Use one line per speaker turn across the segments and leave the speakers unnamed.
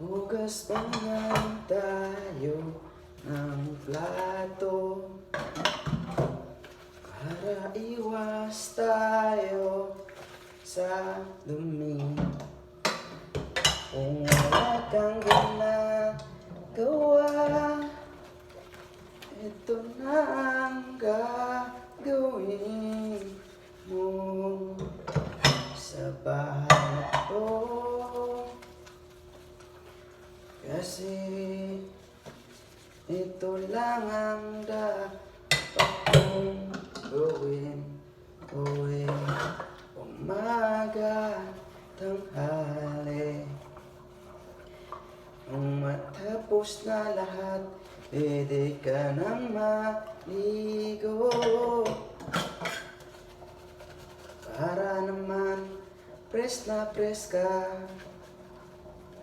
Hugas pa man tayo ng plato. Para iwas tayo sa dumi. Kung wala kang ginagawa Ito na ang gagawin pwede ka nang maligo. Para naman, press na press ka.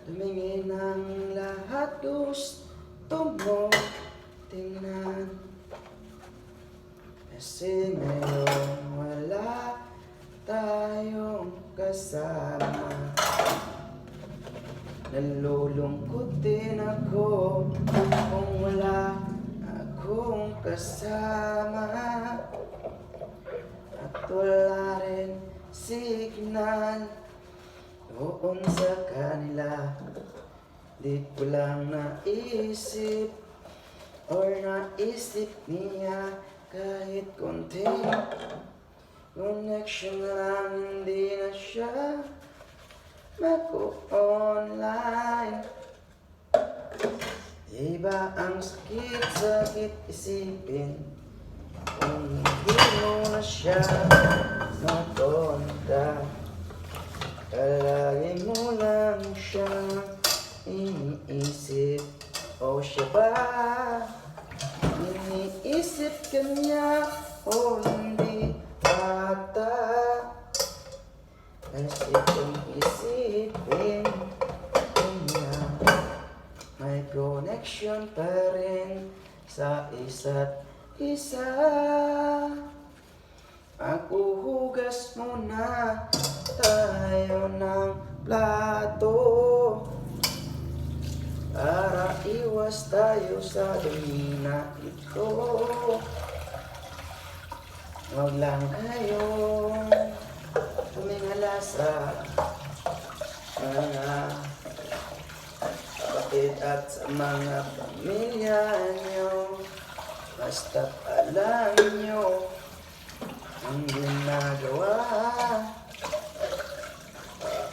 Tumingin ang lahat gusto mo. Tingnan. Kasi ngayon wala tayong kasama Nalulungkot ako kung wala akong kasama. At wala rin signal doon sa kanila. Di ko lang naisip Or naisip niya kahit konti. Connection lang hindi na siya Mag-online Iba ang sakit, sakit isipin. Kung hindi mo na siya makontak Palagi mo lang siya iniisip. O siya ba? Iniisip ka niya o hindi bata Kasi isipin niya May connection pa rin sa isa't isa. Ako hugas muna tayo ng plato. Para iwas tayo sa dumi na ito. Huwag lang kayo. Tumingala sa mga kapatid at sa mga pamilya nyo Basta alam nyo ang ginagawa.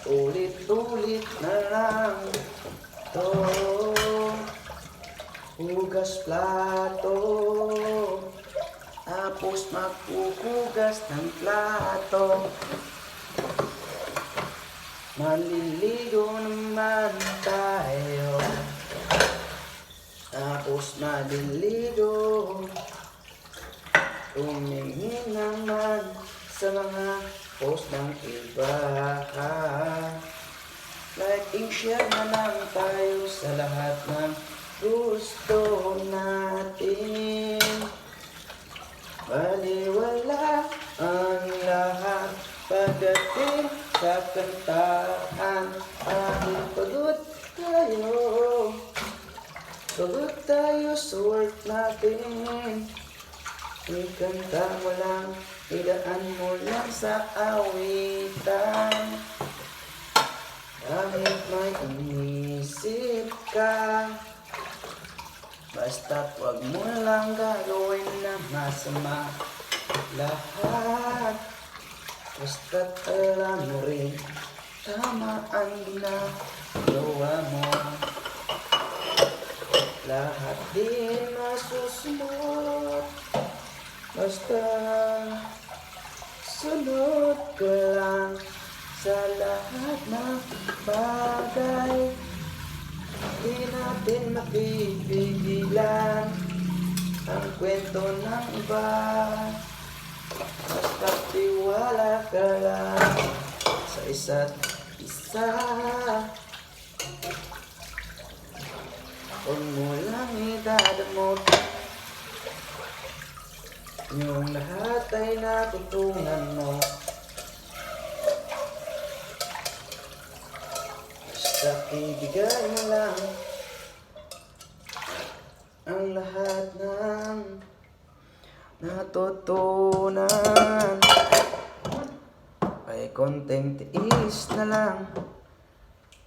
Ulit-ulit na lang to. Hugas plato. Tapos maghuhugas ng plato Maliligo naman tayo. Tapos maliligo Tumingin naman sa mga post ng iba. Liking share na lang tayo sa lahat ng gusto natin. Baliwala ang lahat pagdating sa kantaan Kahit pagod tayo. Pagod tayo sa work natin. Ikanta mo lang, idaan mo lang sa awitan. Kahit may inisip ka Basta wag mo lang gagawin na masama Lahat Basta't alam mo rin. Tama ang ginagawa mo. Lahat din masusunod. Basta sunod ka lang sa lahat ng bagay. Di natin mapipigilan ang kwento ng iba Basta tiwala ka lang sa isa't isa. Huwag mo lang idadamot. Yung lahat ay natutunan mo. Basta ibigay mo lang ang lahat ng natutunan. Ay konting tiis na lang.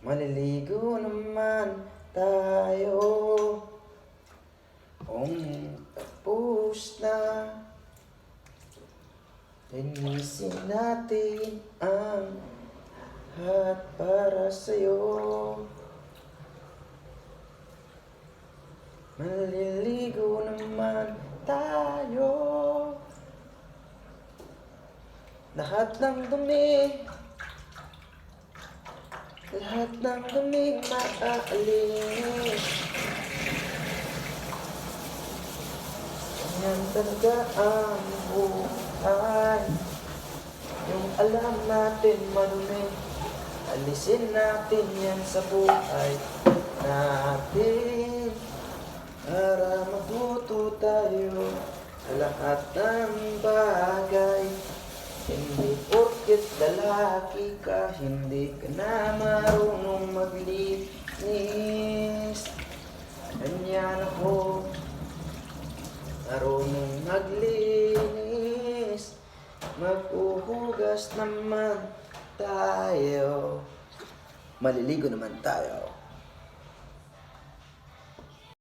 Maliligo naman tayo. Kung tapos na. Linisin natin ang lahat para sa'yo. Maliligo naman Lahat ng dumi. Lahat ng dumi maaalis. Ganyan talaga ang buhay. Yung alam natin madumi Alisin natin yan sa buhay natin. Para mabuto tayo sa lahat ng bagay Hindi porket lalaki ka Hindi ka na marunong maglinis. Ganyan ako Marunong maglinis. Maghuhugas naman tayo. Maliligo naman tayo